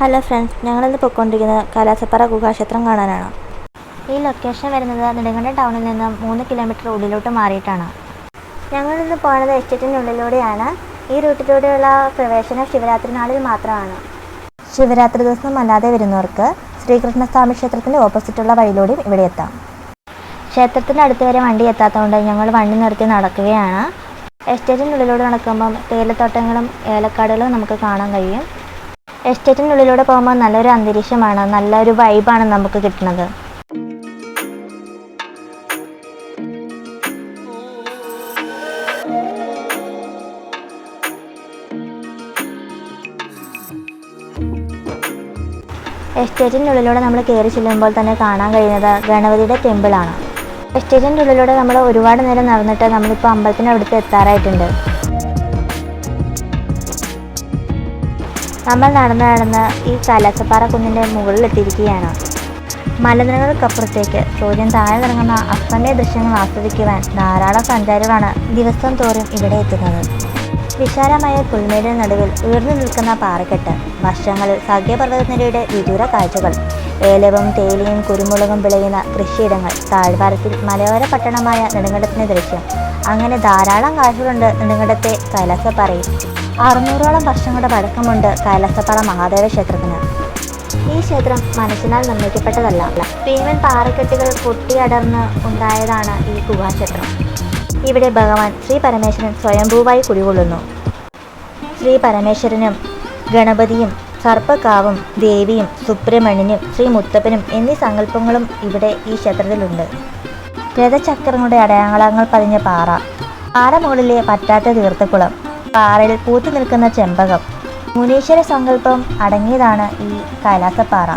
Hello friends ഞങ്ങളിന്ന് പൊയ്ക്കൊണ്ടിരിക്കുന്നത് കലാസപ്പാറ ഗുഹാക്ഷേത്രം കാണാനാണ്. ഈ ലൊക്കേഷൻ വരുന്നത് നെടുങ്കണ്ടം ടൗണിൽ നിന്ന് മൂന്ന് കിലോമീറ്റർ ഉള്ളിലോട്ട് മാറിയിട്ടാണ്. ഞങ്ങളിന്ന് പോകുന്നത് എസ്റ്റേറ്റിന്റെ ഉള്ളിലൂടെയാണ്. ഈ റൂട്ടിലൂടെയുള്ള പ്രവേശനം ശിവരാത്രി നാളിൽ മാത്രമാണ്. ശിവരാത്രി ദിവസം അല്ലാതെ വരുന്നവർക്ക് ശ്രീകൃഷ്ണസ്വാമി ക്ഷേത്രത്തിന്റെ ഓപ്പോസിറ്റുള്ള വഴിയിലൂടെയും ഇവിടെ എത്താം. ക്ഷേത്രത്തിന്റെ അടുത്ത് വരെ വണ്ടി എത്താത്തതുകൊണ്ട് ഞങ്ങൾ വണ്ടി നിർത്തി നടക്കുകയാണ്. എസ്റ്റേറ്റിന്റെ ഉള്ളിലൂടെ നടക്കുമ്പം തേയിലത്തോട്ടങ്ങളും ഏലക്കാടുകളും നമുക്ക് കാണാൻ കഴിയും. എസ്റ്റേറ്റിന്റെ ഉള്ളിലൂടെ പോകുമ്പോൾ നല്ലൊരു അന്തരീക്ഷമാണ് നല്ലൊരു വൈബാണ് നമുക്ക് കിട്ടുന്നത്. എസ്റ്റേറ്റിന്റെ ഉള്ളിലൂടെ നമ്മൾ കയറി ചെല്ലുമ്പോൾ തന്നെ കാണാൻ കഴിയുന്നത് ഗണപതിയുടെ ടെമ്പിളാണ് എസ്റ്റേറ്റിന്റെ ഉള്ളിലൂടെ നമ്മൾ ഒരുപാട് നേരം നടന്നിട്ട് നമ്മളിപ്പോൾ അമ്പലത്തിന്റെ അടുത്ത് എത്താറായിട്ടുണ്ട്. നമ്മൾ നടന്ന് നടന്ന് ഈ കലാസപ്പാറ കുന്നിന്റെ മുകളിൽ എത്തിയിരിക്കുകയാണ് മലനിരകൾക്കപ്പുറത്തേക്ക് സൂര്യൻ താഴെ ഇറങ്ങുന്ന അസ്തമയ ദൃശ്യങ്ങൾ ആസ്വദിക്കുവാൻ ധാരാളം സഞ്ചാരികളാണ് ദിവസം തോറും ഇവിടെ എത്തുന്നത്. വിശാലമായ പുൽമേടിന് നടുവിൽ ഉയർന്നു നിൽക്കുന്ന പാറക്കെട്ട് വർഷങ്ങളിൽ സഖ്യപർവതനിരയുടെ വിദൂര കാഴ്ചകൾ ഏലവും തേലിയും കുരുമുളകും വിളയുന്ന കൃഷിയിടങ്ങൾ താഴ്വാരത്തിൽ മലയോര പട്ടണമായ നെടുങ്കടത്തിന്റെ ദൃശ്യം. അങ്ങനെ ധാരാളം കാഴ്ചകളുണ്ട് നെടുങ്കടത്തെ കൈലാസപ്പാറയിൽ. അറുന്നൂറോളം വർഷങ്ങളുടെ പഴക്കമുണ്ട് കൈലാസപ്പാറ മഹാദേവ ക്ഷേത്രത്തിന്. ഈ ക്ഷേത്രം മനുഷ്യനാൽ നിർമ്മിക്കപ്പെട്ടതല്ല. ഭീമൻ പാറക്കെട്ടുകൾ പൊട്ടിയടർന്ന് ഉണ്ടായതാണ് ഈ ഗുഹാക്ഷേത്രം ഇവിടെ ഭഗവാൻ ശ്രീ പരമേശ്വരൻ സ്വയംഭൂവായി കുടികൊള്ളുന്നു. ശ്രീ പരമേശ്വരനും ഗണപതിയും സർപ്പകാവും ദേവിയും സുബ്രഹ്മണ്യനും ശ്രീ മുത്തപ്പനും എന്നീ സങ്കല്പങ്ങളും ഇവിടെ ഈ ക്ഷേത്രത്തിലുണ്ട്. രഥചക്രങ്ങളുടെ അടയാളങ്ങൾ പതിഞ്ഞ പാറ. പാറ മുകളിലെ പറ്റാത്ത തീർത്ഥക്കുളം. പാറയിൽ പൂത്തു നിൽക്കുന്ന ചെമ്പകം. മുനീശ്വര സങ്കല്പം അടങ്ങിയതാണ് ഈ കൈലാസപ്പാറ.